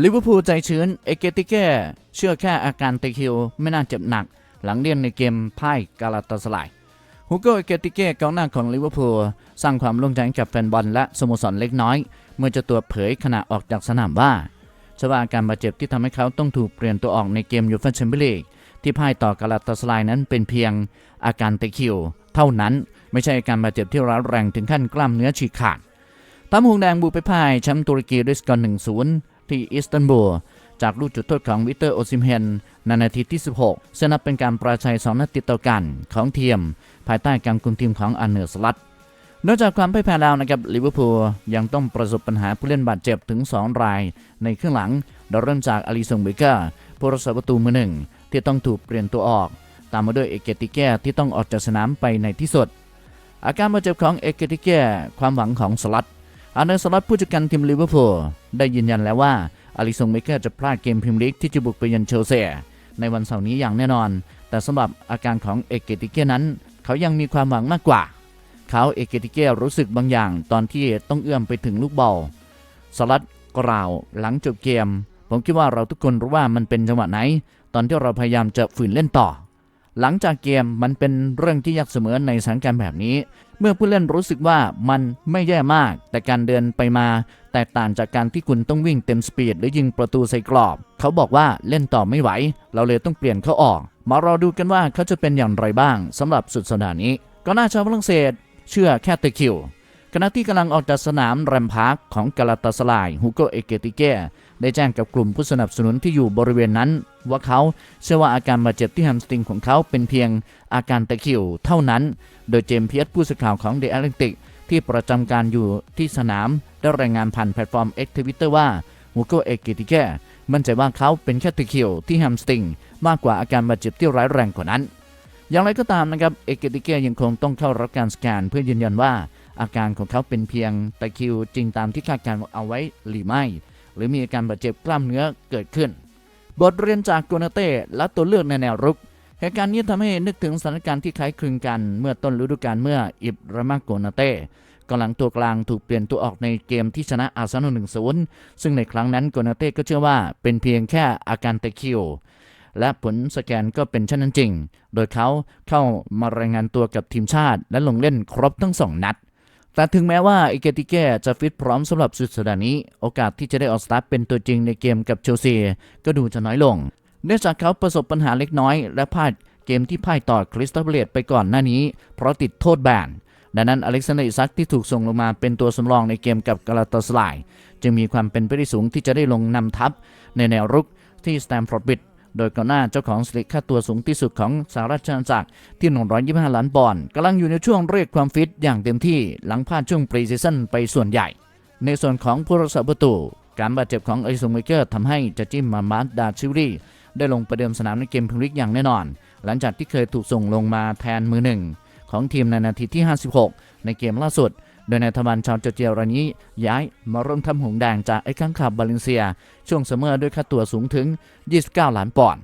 ลิเวอร์พูลใจชื้น เอเกติเก้เชื่อแค่อาการตะคิวไม่น่าเจ็บหนัก หลังเลี่ยนในเกมพ่ายกาลาตาสลายฮูโกเอเกติเก้กองหน้าของลิเวอร์พูลสร้างความโล่งใจกับแฟนบอลและสโมสรเล็กน้อย เมื่อเจะตัวเผยขณะออกจากสนามว่าชว่าอาการบาดเจ็บที่ทำให้เขาต้องถูกเปลี่ยนตัวออกในเกมยูฟ่าแชมเปี้ยนลีกที่พ่ายต่อกาลาตาสลายนั้นเป็นเพียงอาการตะคิว เท่านั้นไม่ใช่อาการบาดเจ็บที่ร้ายแรงถึงขั้นกล้ามเนื้อฉีกขาดตามหงแดงบุกไปพ่ายแชมป์ตุรกีด้วยสกอร์1-0 ที่อิสตันบูลจากลูกจุดโทษของวิเตอร์โอซิมเฮนในนาทีที่ 16ซึ่งนับเป็นการประชัย2นัดติดต่อกันของทีม ภายใต้การคุมทีมของอันเนอร์สลัดนอกจากความพ่ายแพ้แล้วนะครับลิเวอร์พูลยังต้องประสบปัญหาผู้เล่นบาดเจ็บถึง 2 ราย ในครึ่งหลังโดยเริ่มจากอาริซงเบเกอร์ผู้รักษาประตูมือหนึ่งที่ต้องถูกเปลี่ยนตัวออก ตามมาด้วยเอเกติเก้ที่ต้องออกจากสนามไปในที่สุด อาการบาดเจ็บของเอเกติเก้ความหวังของสลัด อันเนอร์สลัดผู้จัดการทีมลิเวอร์พูลได้ยืนยันแล้วว่าอาริซงเบเกอร์จะพลาดเกมพรีเมียร์ลีกที่จะบุกไปเยือนเชลซีในวันเสาร์นี้อย่างแน่นอน แต่สำหรับอาการของเอเกติเก้นั้น เขายังมีความหวังมากกว่า เขาเอเกติเก้รู้สึกบางอย่างตอนที่ต้องเอื้อมไปถึงลูกบอลสลัดกล่าวหลังจบเกม ผมคิดว่าเราทุกคนรู้ว่ามันเป็นจังหวะไหน ตอนที่เราพยายามจะฝืนเล่นต่อ หลังจากเกมมันเป็นเรื่องที่ยากเสมอในสถานการณ์แบบนี้ เมื่อผู้เล่นรู้สึกว่ามันไม่แย่มาก แต่การเดินไปมา แตกต่างจากการที่คุณต้องวิ่งเต็มสปีดหรือยิงประตูใส่กรอบ เขาบอกว่าเล่นต่อไม่ไหว เราเลยต้องเปลี่ยนเขาออก มารอดูกันว่าเขาจะเป็นอย่างไรบ้างสำหรับสุดสัปดาห์นี้ก็น่าชาวฝรั่งเศส เชื่อแค่ตะคิวขณะที่กำลังออกจากสนามแรมพาร์คของกาลาตาสลายฮูโกเอเกติเก ได้แจ้งกับกลุ่มผู้สนับสนุนที่อยู่บริเวณนั้น ว่าเขาเชื่อว่าอาการบาดเจ็บที่แฮมสตริงของเขาเป็นเพียงอาการตะคิวเท่านั้น โดยเจมส์เพียสผู้สื่อข่าวของเดอะแอตแลนติกที่ประจำการอยู่ที่สนาม ได้รายงานผ่านแพลตฟอร์ม X Twitter ว่าฮูโกเอเกติเกมั่นใจว่าเขาเป็นแค่ตะคิวที่แฮมสตริงมากกว่าอาการบาดเจ็บที่ร้ายแรงกว่านั้น อย่างไรก็ตามนะครับเอเกติเกยังคงต้องเข้ารับการสแกนเพื่อยืนยันว่าอาการของเขาเป็นเพียงตะคิวจริงตามที่คาดการณ์เอาไว้หรือไม่ หรือมีอาการบาดเจ็บกล้ามเนื้อเกิดขึ้น บทเรียนจากโกนาเต้และตัวเลือกในแนวรุกเหตุการณ์นี้ทำให้นึกถึงสถานการณ์ที่คล้ายคลึงกัน เมื่อต้นฤดูกาลเมื่ออิบรามาโกนาเต้กำลังตัวกลางถูกเปลี่ยนตัวออกในเกมที่ชนะอาร์เซนอล1-0ซึ่งในครั้งนั้นโกนาเต้ก็เชื่อว่าเป็นเพียงแค่อาการตะคิว และผลสแกนก็เป็นเช่นนั้นจริง โดยเขาเข้ามารายงานตัวกับทีมชาติและลงเล่นครบทั้งสองนัด แต่ถึงแม้ว่าอิเกติเก้จะฟิตพร้อมสำหรับสุดสัปดาห์นี้ โอกาสที่จะได้ออกสตาร์ทเป็นตัวจริงในเกมกับเชลซีก็ดูจะน้อยลง เนื่องจากเขาประสบปัญหาเล็กน้อย และพลาดเกมที่พ่ายต่อคริสตัลเบลตไปก่อนหน้านี้ เพราะติดโทษแบนดังนั้นอเล็กซานเดอร์อิซักที่ถูกส่งลงมาเป็นตัวสำรองในเกมกับกาลาตาสลาย จึงมีความเป็นไปได้สูงที่จะได้ลงนำทัพในแนวรุกที่สแตมฟอร์ดบิด โดยก่อนหน้าเจ้าของสลิกค่าตัวสูงที่สุดของสหรัฐอาณาจักรที่ 125 ล้านปอนด์กำลังอยู่ในช่วงเรียกความฟิตอย่างเต็มที่หลังพลาดช่วงปรีซีซั่นไปส่วนใหญ่ ในส่วนของผู้รักษาประตูการบาดเจ็บของไอซุงเมเกอร์ทำให้จะจิมมามาร์ดาชิวรีได้ลงประเดิมสนามในเกมพรีเมียร์ลีกอย่างแน่นอน หลังจากที่เคยถูกส่งลงมาแทนมือหนึ่งของทีมในนาทีที่ 56 ในเกมล่าสุด โดยนายธบันชาวเจอร์เจียรายนี้ย้ายมาร่วมทำหงแดงจากไอ้ข้างขับบาเลนเซีย ช่วงเสมอด้วยค่าตัวสูงถึง 29 ล้านปอนด์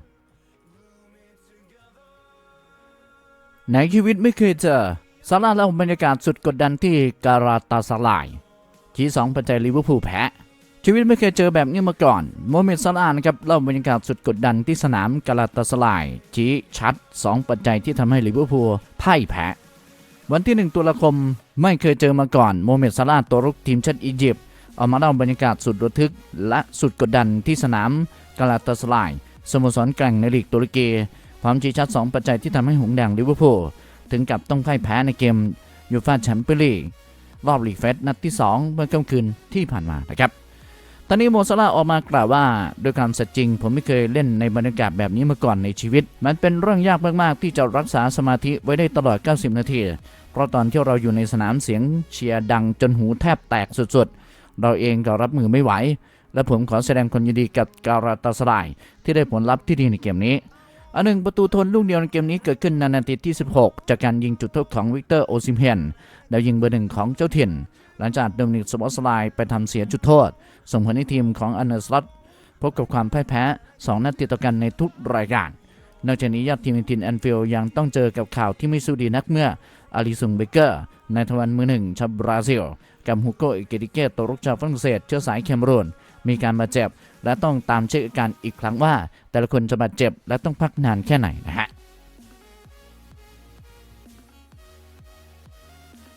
ในชีวิตไม่เคยเจอซาร่าเล่าบรรยากาศสุดกดดันที่การาตาสลายชี้สองปัจจัยลิเวอร์พูลแพ้ชีวิตไม่เคยเจอแบบนี้มาก่อนโมเมดซาร่านะครับเล่าบรรยากาศสุดกดดันที่สนามกาลาตาสลายชี้ชัด 2 ปัจจัยที่ทำให้ลิเวอร์พูลพ่ายแพ้ วันที่ 1 ตุลาคมไม่เคยเจอมาก่อนโมเมดซาร่าตัวรุกทีมชาติอียิปต์ออกมาเล่าบรรยากาศสุดระทึก และสุดกดดันที่สนามกาลาตาสลายสโมสรแกร่งในลีกตุรกีพร้อมชี้ชัด 2 ปัจจัยที่ทำให้หงแดงลิเวอร์พูลถึงกับต้องพ่ายแพ้ในเกมยูฟ่าแชมเปี้ยนลีกรอบลีกเฟสนัดที่ 2 เมื่อค่ำคืนที่ผ่านมานะครับ ตอนนี้โมซาลาออกมากล่าวว่าด้วยความสัตย์จริง ผมไม่เคยเล่นในบรรยากาศแบบนี้มาก่อนในชีวิต มันเป็นเรื่องยากมากๆ ที่จะรักษาสมาธิไว้ได้ตลอด 90 นาที เพราะตอนที่เราอยู่ในสนามเสียงเชียร์ดังจนหูแทบแตกสุดๆ เราเองก็รับมือไม่ไหว และผมขอแสดงความยินดีกับการาตาสลายที่ได้ผลลัพธ์ที่ดีในเกมนี้อันหนึ่งประตูทนลูกเดียวในเกมนี้เกิดขึ้นในนาทีที่ 16 จากการยิงจุดโทษของวิกเตอร์โอซิมเฮนแล้วยิงเบอร์หนึ่งของเจ้าถิ่น หลังจากโดมินิกสปอสไลน์ไปทำเสียจุดโทษ ส่งผลให้ทีมของอันเนอร์สลัตพบกับความพ่ายแพ้ 2 นัดติดต่อกันในทุกรายการ นอกจากนี้ยอดทีมในทีมแอนฟิลยังต้องเจอกับข่าวที่ไม่สู้ดีนักเมื่ออาริซุงเบเกอร์ในทวันมือหนึ่งชาวบราซิล กับฮูโกอิเกติเกตตัวรุกชาวฝรั่งเศสเชื้อสายแคมรูนมีการบาดเจ็บ และต้องตามเช็คอาการอีกครั้งว่า แต่ละคนจะบาดเจ็บและต้องพักนานแค่ไหนนะฮะ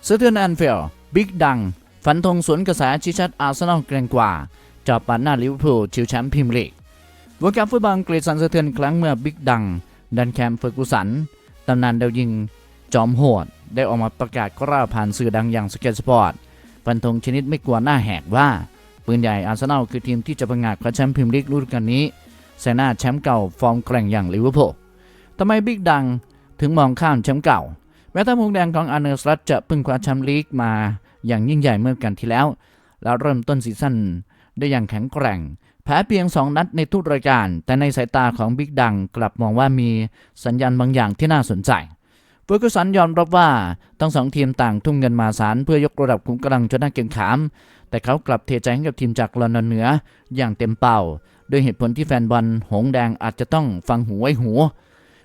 เซอร์เทนแอนฟิล บิ๊กดังฟันธงสวนกระแสชี้ชัดอาร์เซนอลเกรงกว่าจอบปัดหน้าลิเวอร์พูลชิวแชมป์พรีเมียร์ลีกวงการฟุตบอลอังกฤษสั่นสะเทือนครั้งเมื่อบิ๊กดัง ดันแคมเฟอร์กูสันตำนานดาวยิง จอมโหด ได้ออกมาประกาศกล้าวผ่านสื่อดังอย่างสเก็ตสปอร์ตฟันธงชนิดไม่กลัวหน้าแหกว่า ปืนใหญ่อาร์เซนอลคือทีมที่จะประงาดคว้าแชมป์พรีเมียร์ลีกฤดูกาลนี้แซน้าแชมป์เก่าฟอร์มแกร่งอย่างลิเวอร์พูลทำไมบิ๊กดังถึงมองข้ามแชมป์เก่าแม้แต่มุงแดงของอาร์เนอร์สลัตจะพิ่งคว้าแชมป์ลีกมา อย่างยิ่งใหญ่เมื่อกันที่แล้ว แล้วเริ่มต้นซีซั่นได้อย่างแข็งแกร่ง แพ้เพียง 2 นัดในทุกรายการ แต่ในสายตาของบิ๊กดังกลับมองว่ามีสัญญาณบางอย่างที่น่าสนใจเฟอร์กูสันยอมรับว่าทั้งสองทีมต่างทุ่มเงินมาศาลเพื่อยกระดับขุมกำลังจนน่าเกรงขาม แต่เขากลับเทใจให้กับทีมจากลอนดอนเหนืออย่างเต็มเป่าโดยเหตุผลที่แฟนบอลหงแดงอาจจะต้องฟังหูไว้หู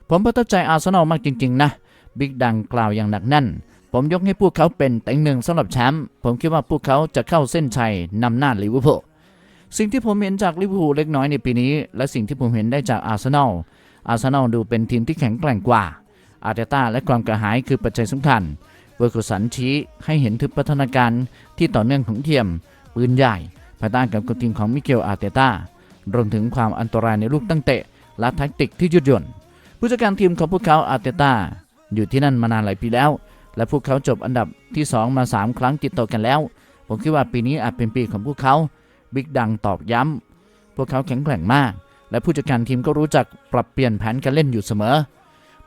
ผมประทับใจอาร์เซนอลมากจริง ๆ นะ บิ๊กดังกล่าวอย่างหนักแน่น ผมยกให้พวกเขาเป็นเต็งหนึ่งสำหรับแชมป์ผมคิดว่าพวกเขาจะเข้าเส้นชัยนำหน้าลิเวอร์พูลสิ่งที่ผมเห็นจากลิเวอร์พูลเล็กน้อยในปีนี้ และสิ่งที่ผมเห็นได้จากอาร์เซนอลอาร์เซนอลดูเป็นทีมที่แข็งแกร่งกว่า อาร์เตต้าและความกระหายคือปัจจัยสำคัญเวอร์กุสันชี้ให้เห็นถึงพัฒนาการที่ต่อเนื่องของเทียม ปืนใหญ่ภายใต้กับกุทีมของมิเกลอาร์เตต้ารวมถึงความอันตรายในลูกตั้งเตะ และแท็กติกที่ยืดหยุ่นผู้จัดการทีมของพวกเขาอาร์เตต้าอยู่ที่นั่นมานานหลายปีแล้ว และพวกเขาจบอันดับที่ 2 มา 3 ครั้งติดต่อกันแล้ว ผมคิดว่าปีนี้อาจเป็นปีของพวกเขา บิ๊กดังตอบย้ำ พวกเขาแข็งแกร่งมาก และผู้จัดการทีมก็รู้จักปรับเปลี่ยนแผนการเล่นอยู่เสมอ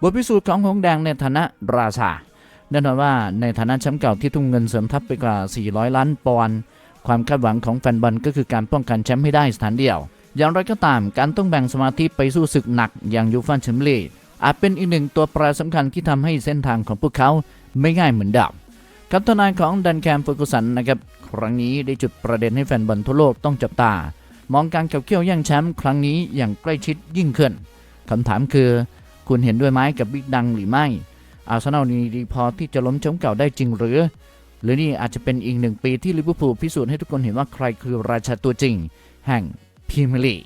บทพิสูจน์ของหงแดงในฐานะราชา แน่นอนว่าในฐานะแชมป์เก่าที่ทุ่มเงินเสริมทัพไปกว่า 400 ล้านปอนด์ ความคาดหวังของแฟนบอลก็คือการป้องกันแชมป์ให้ได้สถานเดียว อย่างไรก็ตาม การต้องแบ่งสมาธิไปสู้ศึกหนักอย่างยูฟ่าแชมเปี้ยนลีกอาจเป็นอีกหนึ่งตัวแปรสำคัญที่ทำให้เส้นทางของพวกเขา ไม่ง่ายเหมือนดิมครับทนายของดันแคมเฟอร์กูสันนะครับครั้งนี้ได้จุดประเด็นให้แฟนบอลทั่วโลกต้องจับตา มองการขับเคี่ยวแย่งแชมป์ครั้งนี้อย่างใกล้ชิดยิ่งขึ้นคำถามคือ คุณเห็นด้วยไหมกับบิ๊กดังหรือไม่ อาร์เซนอลนี่ดีพอที่จะล้มแชมป์เก่าได้จริงหรือ หรือนี่อาจจะเป็นอีกหนึ่งปีที่ลิเวอร์พูลพิสูจน์ให้ทุกคนเห็นว่าใครคือราชาตัวจริง แห่งพรีเมียร์ลีก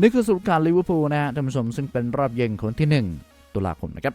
นี่คือสรุปการลิเวอร์พูลนะฮะท่านผู้ชมซึ่งเป็นรอบเย็นของที่ 1 ตุลาคมนะครับ